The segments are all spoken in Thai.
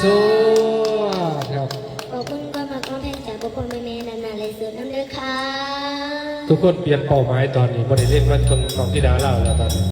ซัวครับ ขอบคุณความรักของแทนจากพ่อพ่อแม่แม่นานาเลยสุดน้ำเด้อค่ะทุกคนเปลี่ยนเป้าหมายตอนนี้บริเล่นวันชนของที่ดาเล่าแล้วตอนนี้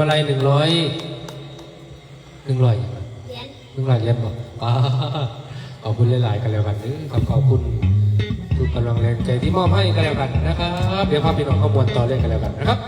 อะไรหนึ่งร้อยหนึ่งร้อยหนึ่งร้อยเยนบอกขอบคุณหลายๆกันแล้วกันนึขอบขอบคุณทุกกำลังแรงใจที่มอบให้กันแล้วกันนะครับ เดี๋ยวพาพี่น้องข้วมูลต่อเรื่องกันแล้วกันนะครับ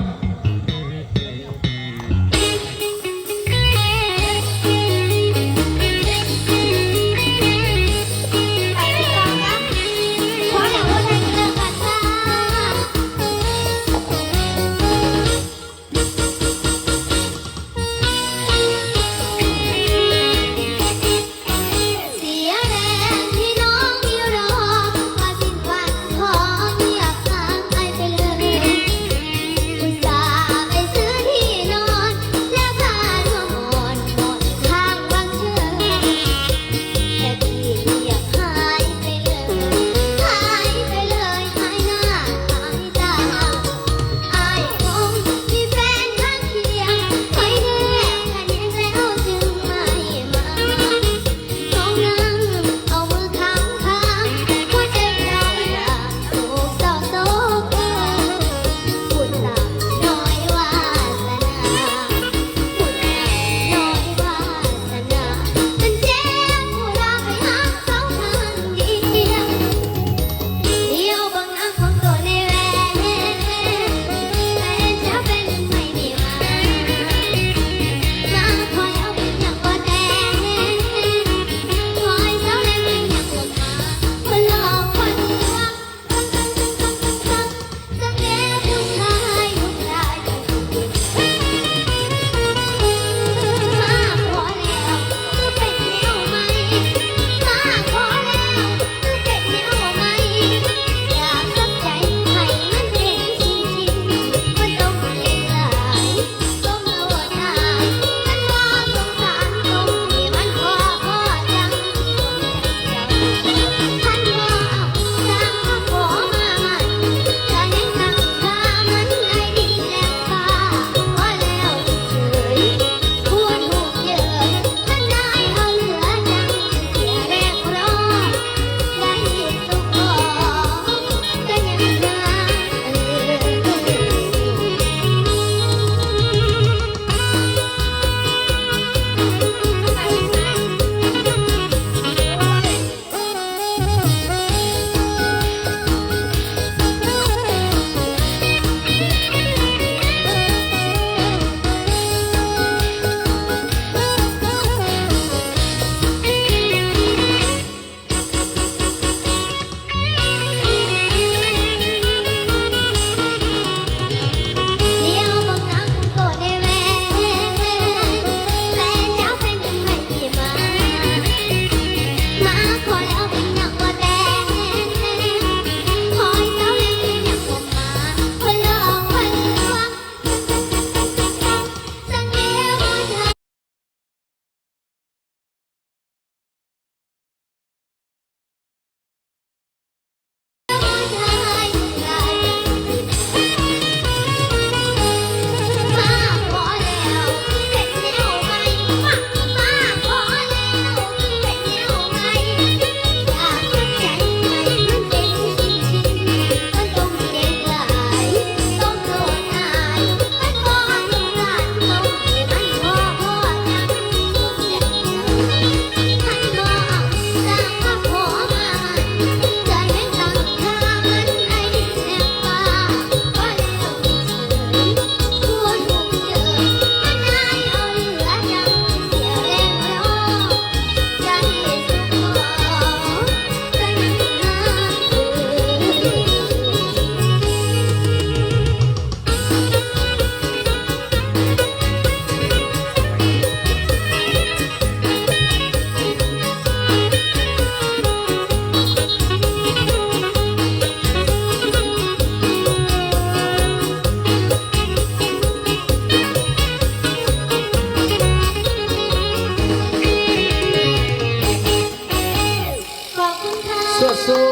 ู้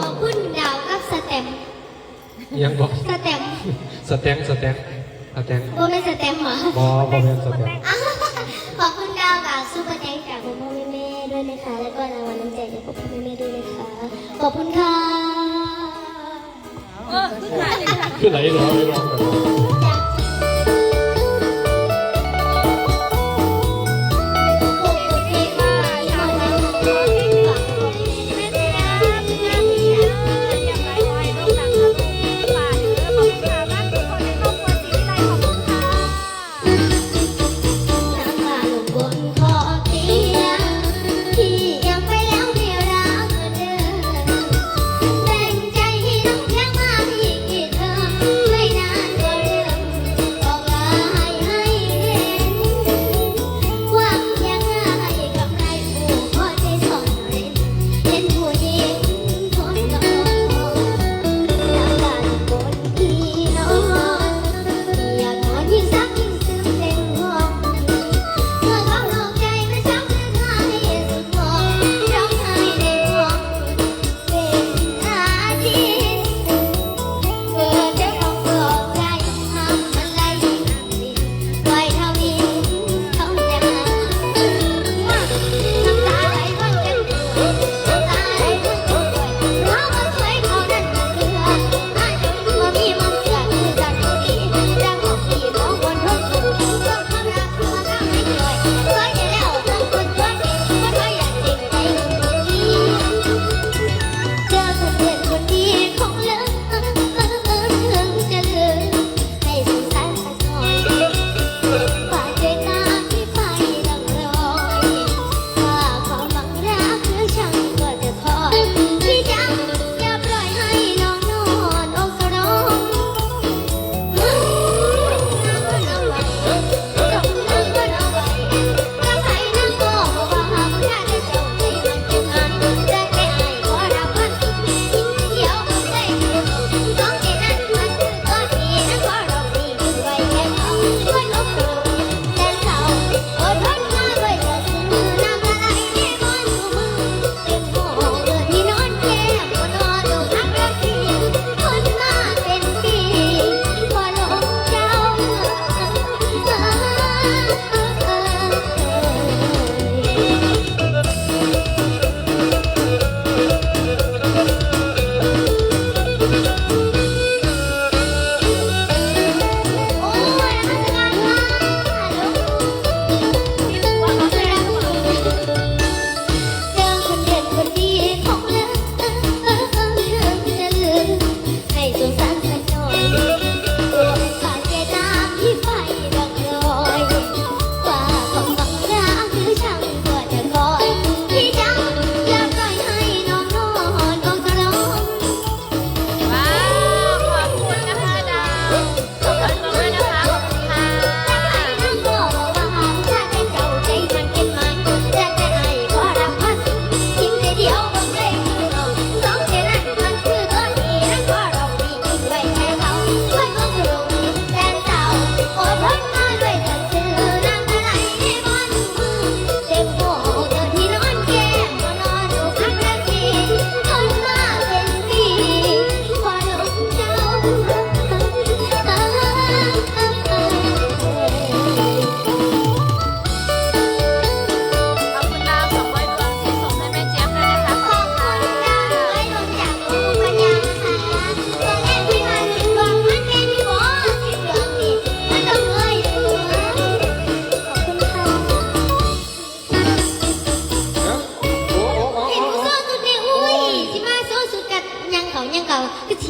ขอบคุณดาวกับสเต็มยังบอกสเต็มสเต็มสเตงสแตงบอเป็นสเต็มเหรอบอบอเป็นสเต็มขอบคุณดาวกับซูเปอร์แตงจากคุณอแม่แม่ด้วยนะคะ แล้วก็รางวัลน้ำใจจากคุณอแม่แม่ด้วยนะคะ ขอบคุณค่ะ เออขึ้นไหลขึ้นไหลร้องร้อ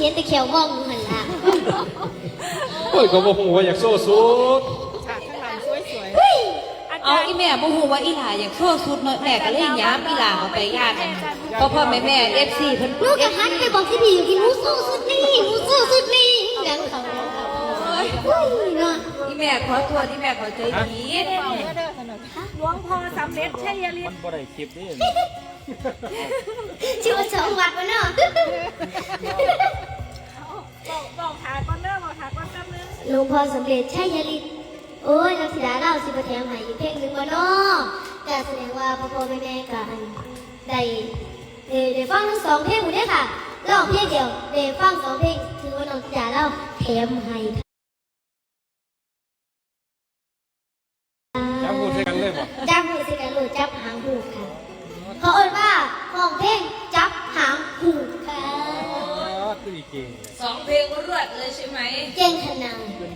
ก็เทียนแต่เขียวมองอยู่หันละโอ้ยก็บอกว่าอยากโซ่สุดฉากข้างหลังสวยเฮ้ยๆ อาเอาจารย์อีแม่บ่ฮู้ว่าอีหลาอยากโชว์สุดเนาะแม่ก็เลยย้ำอีหลาเอาไปย่านกันพ่อพ่อแม่แม่ FC เพิ่นลูกกระทันไปบอกที่พี่อยู่ที่หมูสู้สุดนี่หมูสู้สุดนี่ดังเขาเฮ้ยเนาะ อีแม่ขอโทษอีแม่ขอใจผิด หลวงพ่อสำเร็จชัยฤทธิ์บ่ได้คลิปนี่ชื่อว่าสองวัดวะเนาะบอกบอกขาก้อนเด้อบอกขาก้อนแป๊บนึงหลวงพ่อสำเร็จใช่ยลิตโอ้ยนักศิลาเล่าสิบแถมใหายอีกเพลงหนึ่งวะเนาะแต่แสดงว่าพ่อพ่อแม่แม่กันได้ได้ได้ฟังทั้งสองเพลงหมดเลยค่ะร้องเพลงเดียวได้ฟังสองเพลงถือว่าน้องศิลาเล่าแถมให้ค่ะ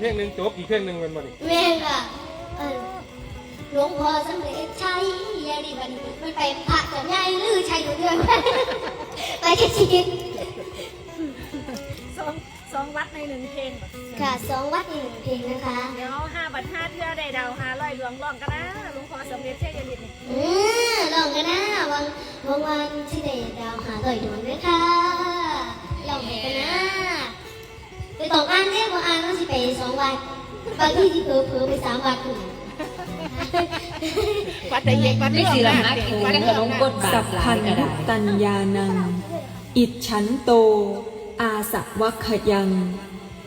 เป็นเพลงหนึงจบอีกเพลงหนึงเป็นบ่นี่แม่ค่ะเออหลวงพ่อสำเร็จชัยยาดีบัดนมันไปพระกับยายหรือชัยอยู่เดือนไปแค่ชีวิตสองสองวัดในหนึ่งเพลงค่ะสองวัดอีกหนึ่งเพลงนะคะเดี๋ยวห้าบัตรห้าเทื่อได้ดาวหาลอยหลวงร้องกันนะหลวงพ่อสำเร็จชัยฤทธิ์นี่อือลองกันนะวังวังวันที่ได้ดาวหาลอยดวงด้วยค่ะลองให้กันนะ ไปตองอ่านเนี่ยว่าอ่านต้องสิไปสองวัดบางที่ที่เผลอเผลอๆไปสามวัดอยู่วัดใดเย็กวัดไม่สิละหากินกันขนมก้นบาสัทพหลาพัยนก็ได้ตัญญานัง อิจฉันโต อาสวัคยัง